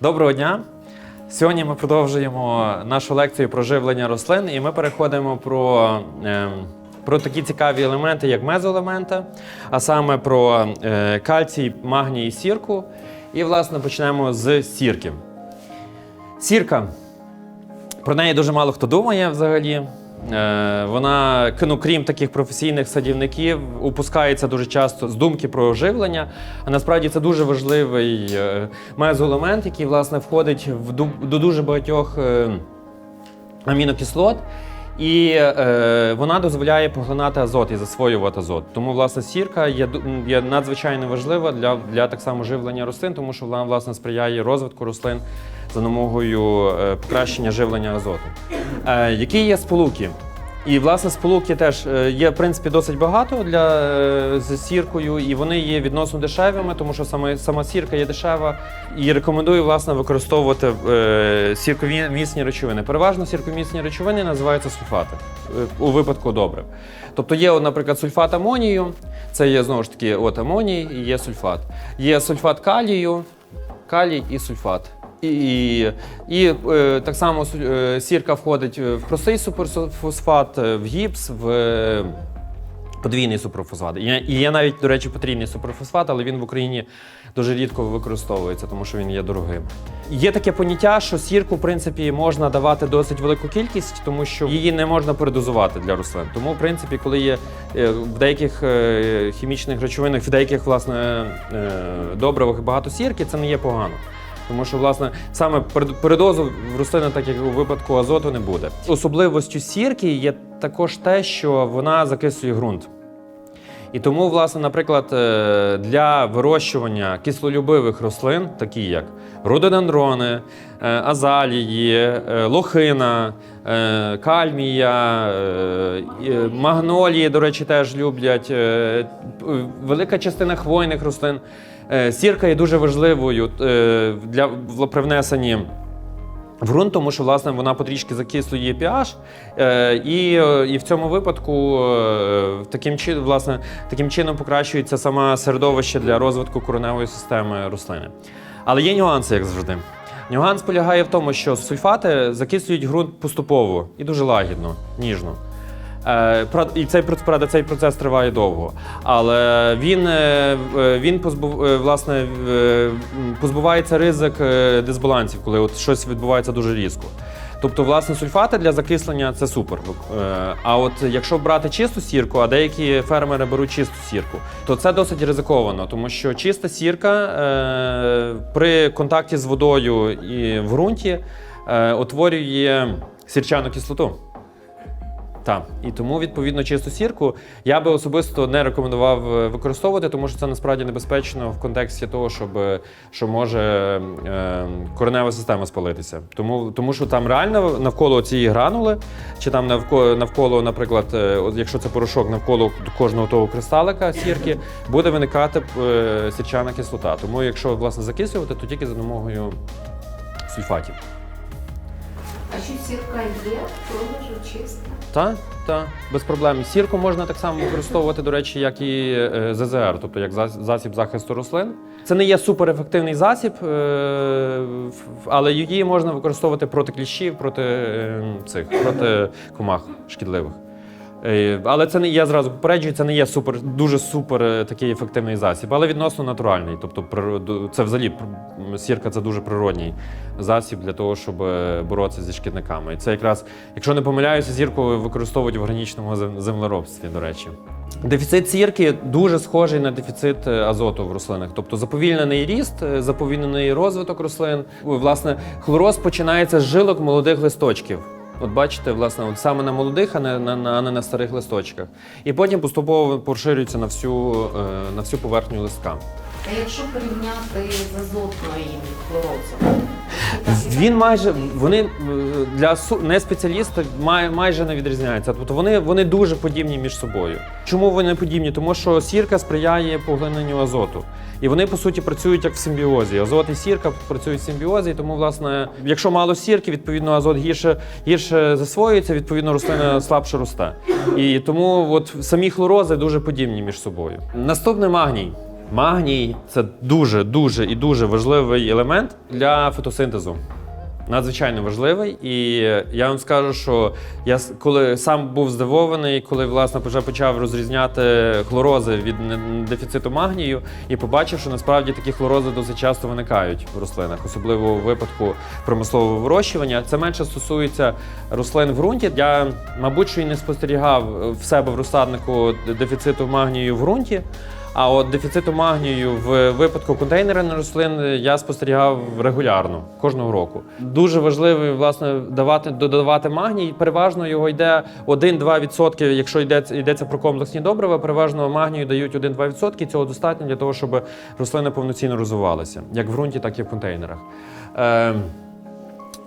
Доброго дня! Сьогодні ми продовжуємо нашу лекцію про живлення рослин, і ми переходимо про, ем, про такі цікаві елементи, як мезоелементи, а саме про е, кальцій, магній і сірку. І, власне, почнемо з сірки. Сірка. Про неї дуже мало хто думає взагалі. Е, Вона, ну, крім таких професійних садівників, упускається дуже часто з думки про оживлення. А насправді це дуже важливий е, мезоелемент, який власне входить в до дуже багатьох е, амінокислот. І е, вона дозволяє поглинати азот і засвоювати азот. Тому власне сірка є, є надзвичайно важлива для, для так само живлення рослин, тому що вона власне сприяє розвитку рослин за допомогою е, покращення живлення азоту. Е, які є сполуки? І власне сполуки теж е, є в принципі досить багато для е, з сіркою, і вони є відносно дешевими, тому що саме сама сірка є дешева. І рекомендую власне використовувати е, сіркові міцні речовини. Переважно сірковмісні речовини називаються сульфати е, у випадку добрив. Тобто є, наприклад, сульфат амонію, це є знову ж таки от амоній і є сульфат. Є сульфат калію, калій і сульфат. І, і, е, так само е, сірка входить в простий суперфосфат, е, в гіпс, в подвійний суперфосфат. І, є- навіть, до речі, потрійний суперфосфат, але він в Україні дуже рідко використовується, тому що він є дорогим. Є таке поняття, що сірку, в принципі, можна давати досить велику кількість, тому що її не можна передозувати для рослин. Тому, в принципі, коли є в деяких хімічних речовинах, в деяких власне добривах багато сірки, це не є погано. Тому що, власне, саме перед- передозу в рослини, так як у випадку азоту, не буде. Особливостю сірки є також те, що вона закислює ґрунт. І тому, власне, наприклад, е, для вирощування кислолюбивих рослин, такі як рододендрони, е, азалії, е, лохина, кальмія, магнолії, до речі, теж люблять, велика частина хвойних рослин. Е, Сірка є дуже важливою е, для в- при внесенні в ґрунт, тому що власне вона потрішки закислює pH, е, і, і в цьому випадку таким, чи, власне, таким чином покращується саме середовище для розвитку кореневої системи рослини. Але є нюанси, як завжди. Нюанс полягає в тому, що сульфати закислюють ґрунт поступово і дуже лагідно, ніжно. Е, І цей, правда, цей процес триває довго. Але він, е, е, він позбув, власне, позбувається ризик дисбалансів, коли от щось відбувається дуже різко. Тобто, власне, сульфати для закислення це супер. А от якщо брати чисту сірку, а деякі фермери беруть чисту сірку, то це досить ризиковано, тому що чиста сірка при контакті з водою і в ґрунті утворює сірчану кислоту. Так, і тому відповідно чисту сірку я би особисто не рекомендував е, використовувати, тому що це насправді небезпечно в контексті того, щоб е, що може е, коренева система спалитися. Тому, тому що там реально навколо цієї гранули, чи там навколо, навколо наприклад, е, якщо це порошок навколо кожного того кристалика сірки, буде виникати е, сірчана кислота. Тому якщо власне закислювати, то тільки за допомогою сульфатів. А чи сірка є продажу чиста? Так, та, без проблем. Сірку можна так само використовувати, до речі, як і е, ЗЗР, тобто як засіб захисту рослин. Це не є суперефективний засіб, е, але її можна використовувати проти кліщів, проти е, цих, проти комах шкідливих. Е, Але це не я зразу попереджую, це не є супер, дуже супер е, такий ефективний засіб, але відносно натуральний. Тобто, це взагалі сірка це дуже природній засіб для того, щоб е, боротися зі шкідниками. І це якраз, якщо не помиляюся, зірку використовують в органічному зем- землеробстві, до речі. Дефіцит сірки дуже схожий на дефіцит азоту в рослинах, тобто заповільнений ріст, заповільнений розвиток рослин. Власне, хлороз починається з жилок молодих листочків. От бачите, власне, от саме на молодих, а не на, на, не на старих листочках. І потім поступово поширюється на всю, е, на всю поверхню листка. А якщо порівняти з азотною хлорозом, Він майже вони е, для не спеціаліста май, майже не відрізняються. Тобто вони, вони дуже подібні між собою. Чому вони подібні? Тому що сірка сприяє поглиненню азоту. І вони по суті працюють як в симбіозі. Азот і сірка працюють в симбіозі, тому, власне, якщо мало сірки, відповідно азот гірше, гірше засвоюється, відповідно, рослина слабше росте. І тому от самі хлорози дуже подібні між собою. Наступний магній. Магній це дуже, дуже і дуже важливий елемент для фотосинтезу. Надзвичайно важливий, і я вам скажу, що я коли сам був здивований, коли власне вже почав розрізняти хлорози від дефіциту магнію, і побачив, що насправді такі хлорози досить часто виникають в рослинах, особливо у випадку промислового вирощування. Це менше стосується рослин в ґрунті. Я, мабуть, що і не спостерігав в себе в розсаднику дефіциту магнію в ґрунті. А от дефіциту магнію в випадку контейнерних рослин я спостерігав регулярно кожного року. Дуже важливо власне давати додавати магній. Переважно його йде 1-2%, Якщо йдеться йдеться про комплексні добрива, переважно магнію дають 1-2%. Цього достатньо для того, щоб рослина повноцінно розвивалася, як в ґрунті, так і в контейнерах. Е,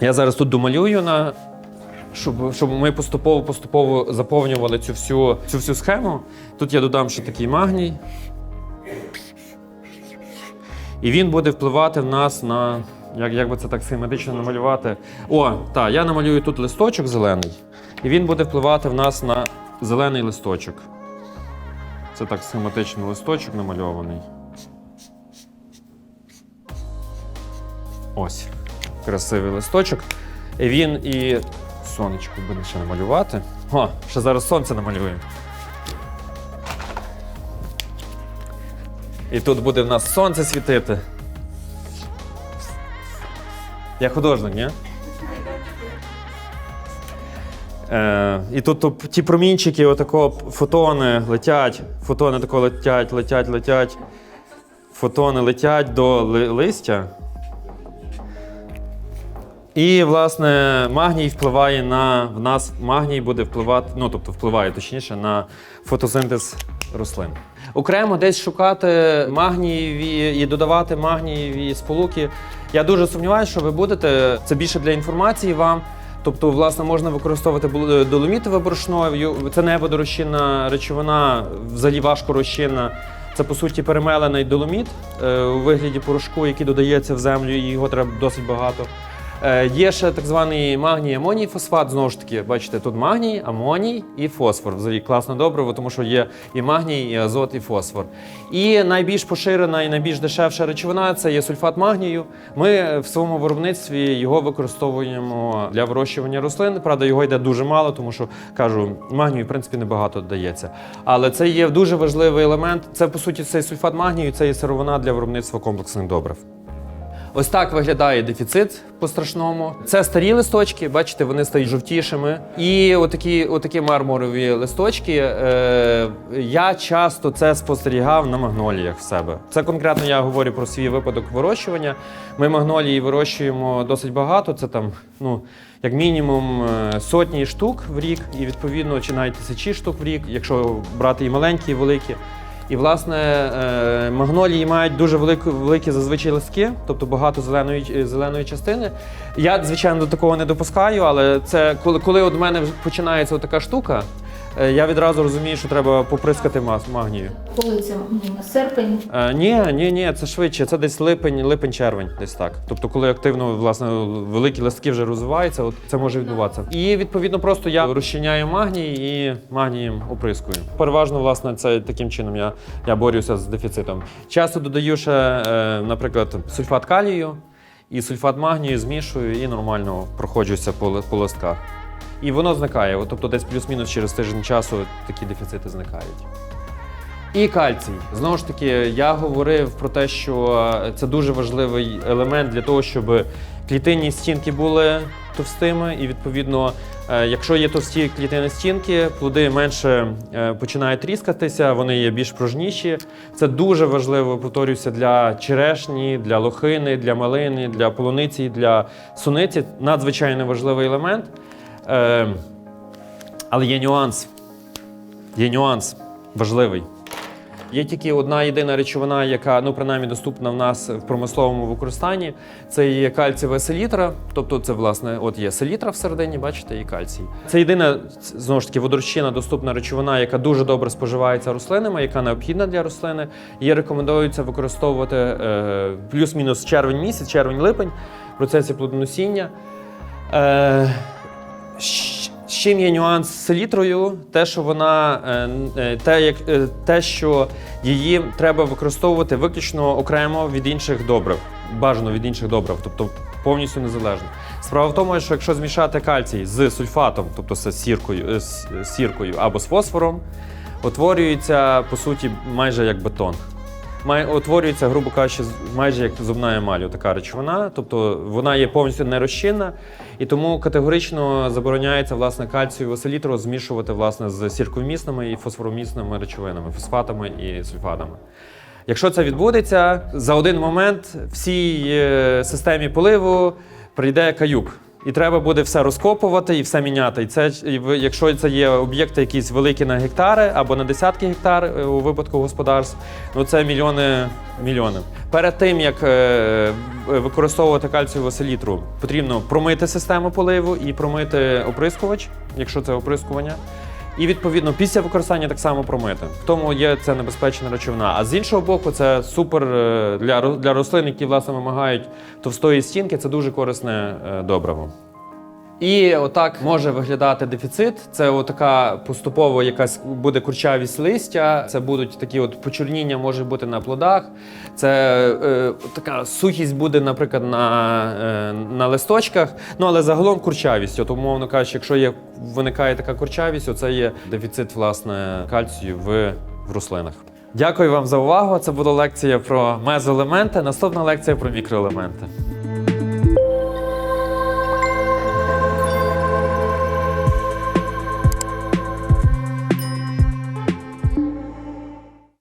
я зараз тут домалюю на. Щоб, щоб ми поступово поступово заповнювали цю всю, цю всю схему. Тут я додам ще такий магній. І він буде впливати в нас на. Як, як би це так схематично намалювати? О, так, я намалюю тут листочок зелений, і він буде впливати в нас на зелений листочок. Це так схематично листочок намальований. Ось. Красивий листочок. Він і. Сонечко буде ще намалювати. О, ще зараз сонце намалюємо. І тут буде в нас сонце світити. Я художник, ні? Е, і тут, ті промінчики, отако фотони летять, фотони тако летять, летять, летять. Фотони летять до ли- листя. І, власне, магній впливає на в нас магній буде впливати, ну тобто впливає точніше на фотосинтез рослин. Окремо десь шукати магнієві і додавати магнієві сполуки. Я дуже сумніваюся, що ви будете. Це більше для інформації вам. Тобто, власне, можна використовувати бул- доломітове борошно. Це не водорозчинна речовина, взагалі важко розчинна. Це по суті перемелений доломіт е, у вигляді порошку, який додається в землю, і його треба досить багато. Е, Є ще так званий магній амоній фосфат. Знову ж таки, бачите, тут магній, амоній і фосфор. Взагалі класне добриво, тому що є і магній, і азот, і фосфор. І найбільш поширена і найбільш дешевша речовина це є сульфат магнію. Ми в своєму виробництві його використовуємо для вирощування рослин. Правда, його йде дуже мало, тому що кажу, магнію в принципі небагато дається. Але це є дуже важливий елемент. Це по суті цей сульфат магнію, це є сировина для виробництва комплексних добрив. Ось так виглядає дефіцит по-страшному. Це старі листочки, бачите, вони стають жовтішими. І отакі, отакі мармурові листочки. Е, я часто це спостерігав на магноліях в себе. Це конкретно я говорю про свій випадок вирощування. Ми магнолії вирощуємо досить багато. Це там, ну, як мінімум, е, сотні штук в рік, і відповідно чи навіть тисячі штук в рік, якщо брати і маленькі, і великі. І, власне, е, магнолії мають дуже велику, великі зазвичай листки, тобто багато зеленої, зеленої частини. Я, звичайно, до такого не допускаю, але це коли, коли от в мене починається така штука, е, я відразу розумію, що треба поприскати мас- магнію. Коли це м, серпень, Е, ні, ні, ні, це швидше. Це десь липень, липень-червень, десь так. Тобто, коли активно власне великі листки вже розвиваються, от це може відбуватися. І відповідно просто я розчиняю магній і магнієм оприскую. Переважно, власне, це таким чином я, я борюся з дефіцитом. Часто додаю ще, е, наприклад, сульфат калію і сульфат магнію змішую і нормально проходжуся по, ли- по листках. І воно зникає. Тобто десь плюс-мінус через тиждень часу такі дефіцити зникають. І кальцій. Знову ж таки, я говорив про те, що це дуже важливий елемент для того, щоб клітинні стінки були товстими, і відповідно, е, якщо є товсті клітинні стінки, плоди менше е, починають тріскатися, вони є більш пружніші. Це дуже важливо, повторюся, для черешні, для лохини, для малини, для полуниці, для суниці. Надзвичайно важливий елемент. Е, Але є нюанс. Є нюанс важливий. Є тільки одна єдина речовина, яка ну принаймні доступна в нас в промисловому використанні. Це є кальцієва селітра. Тобто, це власне от є селітра всередині, бачите, і кальцій. Це єдина знову ж таки водорщина, доступна речовина, яка дуже добре споживається рослинами, яка необхідна для рослини. Її рекомендується використовувати е, плюс-мінус червень місяць, червень-липень в процесі плодоносіння. Е, чим є нюанс з селітрою, те, що вона е, е, те, як, е, те, що її треба використовувати виключно окремо від інших добрив, бажано від інших добрив, тобто повністю незалежно. Справа в тому, що якщо змішати кальцій з сульфатом, тобто з сіркою, з сіркою або з фосфором, утворюється по суті майже як бетон. Май, утворюється, грубо кажучи, майже як зубна емаль, така речовина, тобто вона є повністю нерозчинна, і тому категорично забороняється власне кальцієву селітру змішувати власне з сірковмісними і фосфоромісними речовинами, фосфатами і сульфатами. Якщо це відбудеться, за один момент всій е, системі поливу прийде каюк. І треба буде все розкопувати і все міняти. І це, якщо це є об'єкти якісь великі на гектари або на десятки гектар е, у випадку господарств, ну це мільйони мільйони. Перед тим як е, використовувати кальцієву селітру, потрібно промити систему поливу і промити оприскувач, якщо це оприскування. І відповідно після використання так само промити. В тому є це небезпечна речовина. А з іншого боку, це супер е, для, для рослин, які власне вимагають товстої стінки. Це дуже корисне е, добриво. І отак може виглядати дефіцит. Це отака поступово якась буде курчавість листя. Це будуть такі от почорніння може бути на плодах. Це е, така сухість буде, наприклад, на, е, на листочках. Ну але загалом курчавість. От, умовно кажучи, якщо є виникає така курчавість, оце є дефіцит власне кальцію в, в рослинах. Дякую вам за увагу. Це була лекція про мезоелементи. Наступна лекція про мікроелементи.